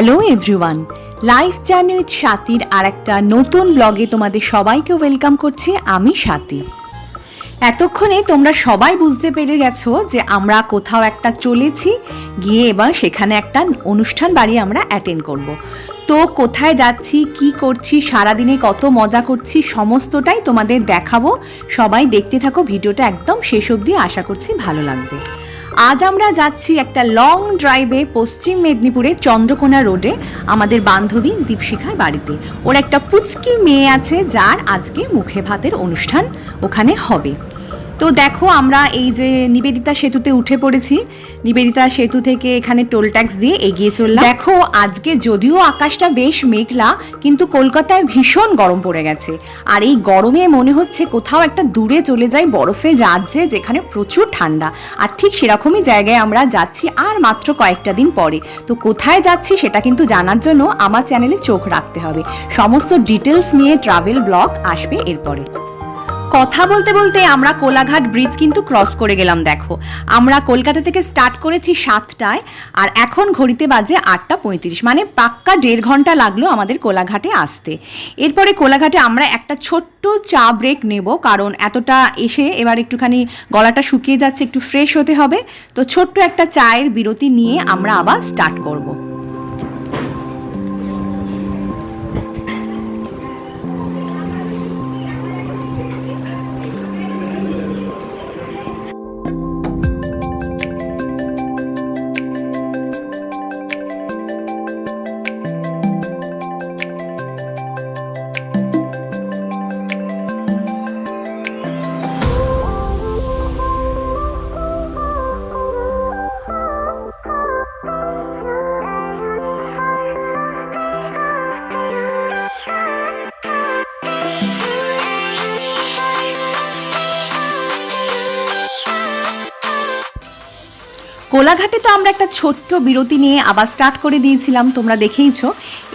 Hello everyone, life journey with সাথীর আর একটা নতুন ব্লগে তোমাদের সবাইকে ওয়েলকাম করছি আমি সাথী। এতক্ষণে তোমরা সবাই বুঝতে পেরে গেছো যে আমরা কোথাও একটা চলেছি, গিয়ে এবার সেখানে একটা অনুষ্ঠান বাড়ি আমরা অ্যাটেন্ড করব। তো কোথায় যাচ্ছি, কি করছি, সারাদিনে কত মজা করছি, সমস্তটাই তোমাদের দেখাবো। সবাই দেখতে থাকো, ভিডিওটা একদম শেষ অবধি, আশা করছি ভালো লাগবে। আজ আমরা যাচ্ছি একটা লং ড্রাইভে পশ্চিম মেদিনীপুরের চন্দ্রকোনা রোডে আমাদের বান্ধবী দীপশিখার বাড়িতে। ওর একটা পুচকি মেয়ে আছে, যার আজকে মুখে ভাতের অনুষ্ঠান ওখানে হবে। তো দেখো, আমরা এই যে নিবেদিতা সেতুতে উঠে পড়েছি। নিবেদিতা সেতু থেকে এখানে টোল ট্যাক্স দিয়ে এগিয়ে চললাম। দেখো, আজকে যদিও আকাশটা বেশ মেঘলা, কিন্তু কলকাতায় ভীষণ গরম পড়ে গেছে। আর এই গরমে মনে হচ্ছে কোথাও একটা দূরে চলে যাই বরফের রাজ্যে, যেখানে প্রচুর ঠান্ডা। আর ঠিক সেরকমই জায়গায় আমরা যাচ্ছি আর মাত্র কয়েকটা দিন পরে। তো কোথায় যাচ্ছি সেটা কিন্তু জানার জন্য আমার চ্যানেলে চোখ রাখতে হবে। সমস্ত ডিটেলস নিয়ে ট্রাভেল ব্লগ আসবে এরপরে। কথা বলতে বলতে আমরা কোলাঘাট ব্রিজ কিন্তু ক্রস করে গেলাম, দেখো। আমরা কলকাতা থেকে স্টার্ট করেছি সাতটায়, আর এখন ঘড়িতে বাজে আটটা পঁয়ত্রিশ। মানে পাক্কা দেড় ঘণ্টা লাগল আমাদের কোলাঘাটে আসতে। এরপরে কোলাঘাটে আমরা একটা ছোট্ট চা ব্রেক নেব, কারণ এতটা এসে এবার একটুখানি গলাটা শুকিয়ে যাচ্ছে, একটু ফ্রেশ হতে হবে। তো ছোট্ট একটা চায়ের বিরতি নিয়ে আমরা আবার স্টার্ট করব। কোলাঘাটে তো আমরা একটা ছোট্ট বিরতি নিয়ে আবার স্টার্ট করে দিয়েছিলাম, তোমরা দেখেইছো।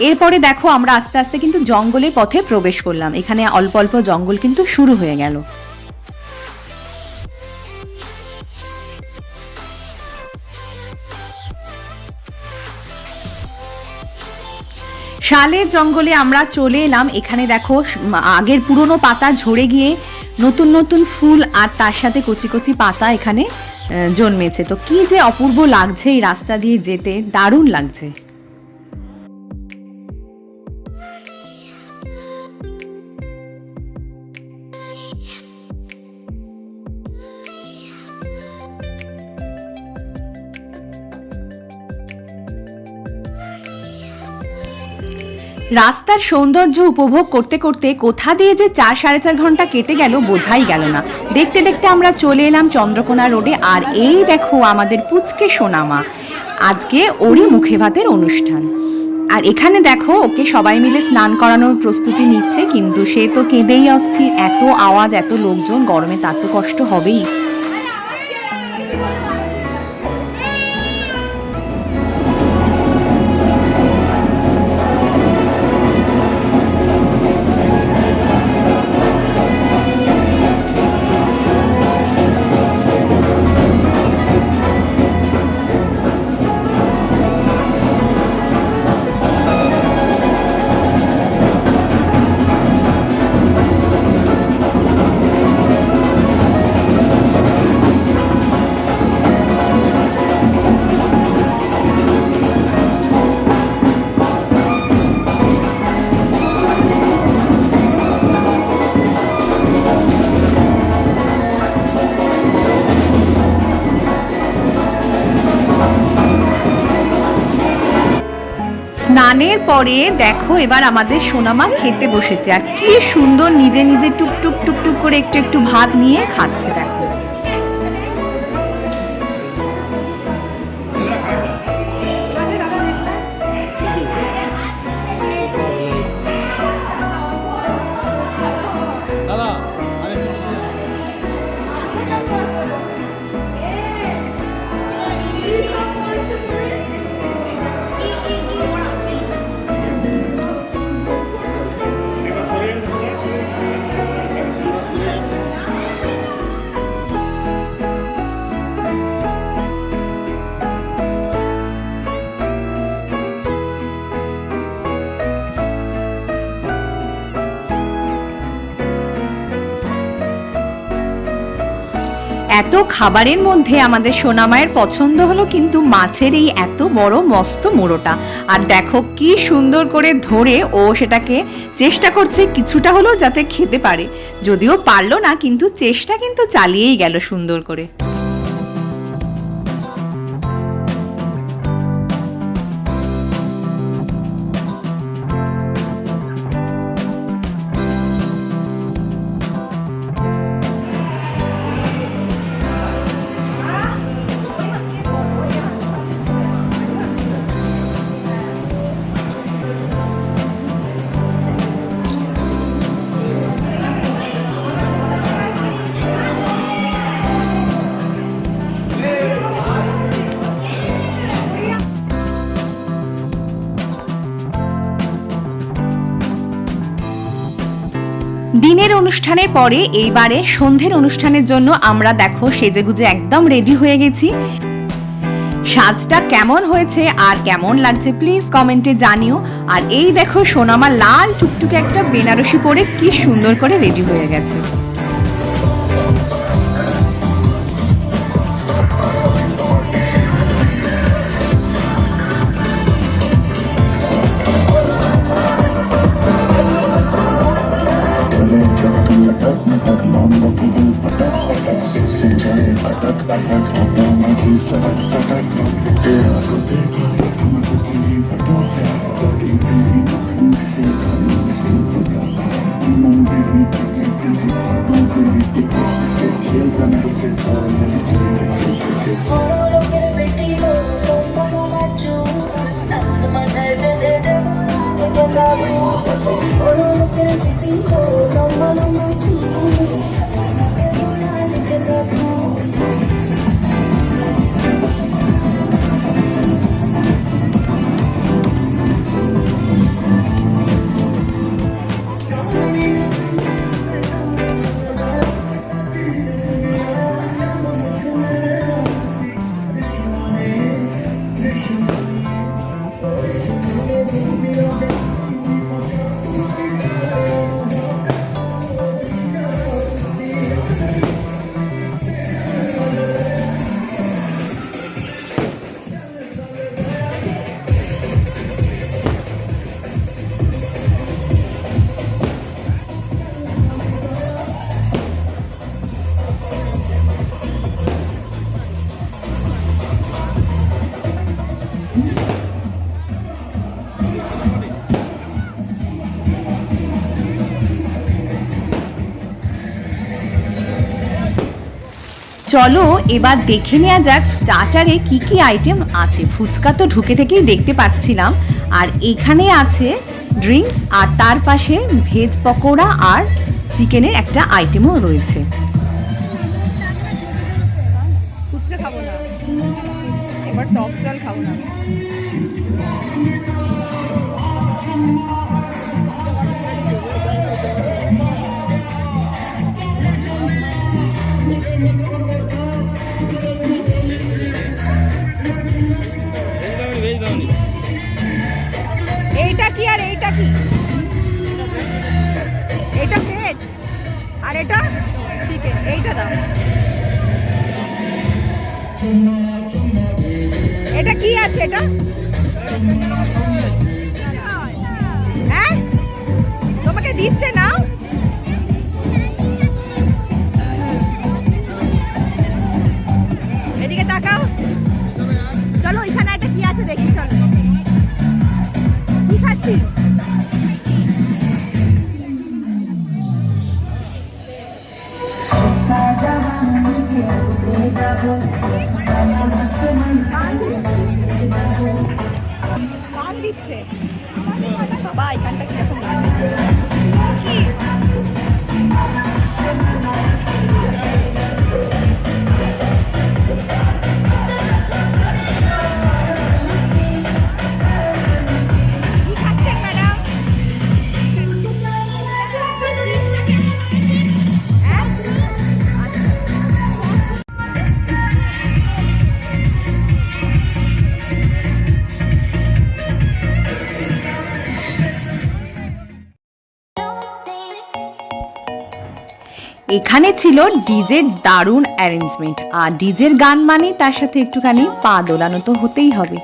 এরপরে দেখো, আমরা আস্তে আস্তে কিন্তু জঙ্গলের পথে প্রবেশ করলাম। এখানে অল্প অল্প জঙ্গল কিন্তু শুরু হয়ে গেল। শালের জঙ্গলে আমরা চলে এলাম। এখানে দেখো, আগের পুরনো পাতা ঝরে গিয়ে নতুন নতুন ফুল আর তার সাথে কচি কচি পাতা এখানে জন্মেছে। তো কি যে অপূর্ব লাগছে এই রাস্তা দিয়ে যেতে? দারুণ লাগছে। রাস্তার সৌন্দর্য উপভোগ করতে করতে কোথা দিয়ে যে চার সাড়ে চার ঘণ্টা কেটে গেল বোঝাই গেল না। দেখতে দেখতে আমরা চলে এলাম চন্দ্রকোনা রোডে, আর এই দেখো আমাদের পুচকে সোনামা। আজকে ওরই মুখে ভাতের অনুষ্ঠান। আর এখানে দেখো, ওকে সবাই মিলে স্নান করানোর প্রস্তুতি নিচ্ছে, কিন্তু সে তো কেঁদেই অস্থির, এত আওয়াজ, এত লোকজন, গরমে তার তো কষ্ট হবেই। স্নানের পরে দেখো এবার আমাদের সোনামা খেতে বসেছে। আর কি সুন্দর নিজে নিজে টুকটুক টুকটুক করে একটু একটু ভাত নিয়ে খাচ্ছে, দেখো। এত খাবারের মধ্যে আমাদের সোনামায়ের পছন্দ হলো কিন্তু মাছের এই এত বড় মস্ত মোড়োটা। আর দেখো কি সুন্দর করে ধরে ও সেটাকে চেষ্টা করছে কিছুটা হলেও যাতে খেতে পারে। যদিও পারল না, কিন্তু চেষ্টা কিন্তু চালিয়েই গেল সুন্দর করে। অনুষ্ঠানের পরে এইবারে সন্ধ্যের অনুষ্ঠানের জন্য আমরা দেখো সেজেগুজে একদম রেডি হয়ে গেছি। সাজটা কেমন হয়েছে আর কেমন লাগছে প্লিজ কমেন্টে জানিও। আর এই দেখো সোনামা লাল টুকটুকে একটা বেনারসি পরে কি সুন্দর করে রেডি হয়ে গেছে। Don't wanna get it, people. Don't wanna get it. চলো, এবার দেখে নেওয়া যাক স্টার্টারে কি কি আইটেম আছে। ফুচকা তো ঢুকে থেকেই দেখতে পাচ্ছিলাম। আর এখানে আছে ড্রিঙ্কস আর তার পাশে ভেজ পকোড়া আর চিকেনের একটা আইটেমও রয়েছে। খাব না। না। এইটা কি গান এখানে ছিল ডিজের দারুণ অ্যারেঞ্জমেন্ট। আর ডিজের গান মানে তার সাথে একটুখানি পা দোলানো তো হতেই হবে।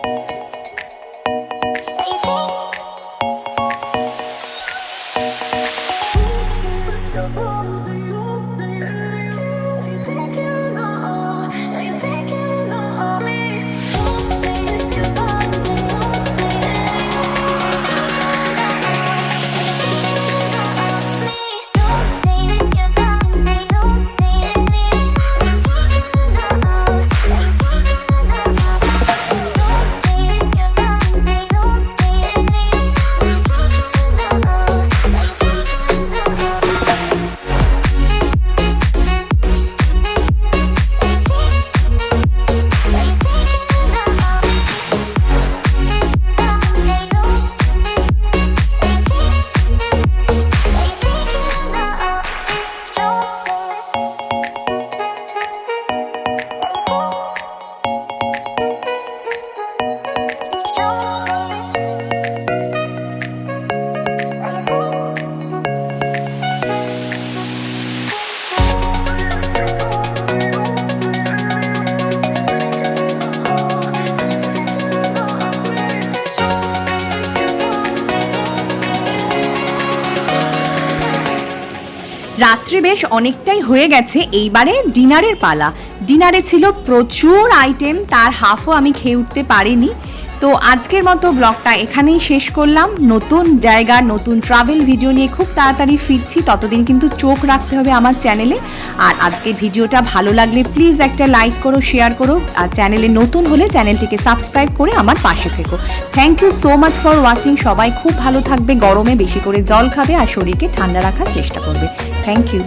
রাত্রে বেশ অনেকটাই হয়ে গেছে, এইবারে ডিনারের পালা। ডিনারে ছিল প্রচুর আইটেম তার হাফও আমি খেয়ে উঠতে পারিনি। তো আজকের মতো ব্লগটা এখানেই শেষ করলাম। নতুন জায়গা, নতুন ট্রাভেল ভিডিও নিয়ে খুব তাড়াতাড়ি ফিরছি। ততদিন কিন্তু চোখ রাখতে হবে আমার চ্যানেলে আর আজকের ভিডিওটা ভালো লাগলে প্লিজ একটা লাইক করো শেয়ার করো। আর চ্যানেলে নতুন হলে চ্যানেলটিকে সাবস্ক্রাইব করে আমার পাশে থেকো। Thank you so much for watching সবাই খুব ভালো থাকবে, গরমে বেশি করে জল খাবে আর শরীরকে ঠান্ডা রাখার চেষ্টা করবে। Thank you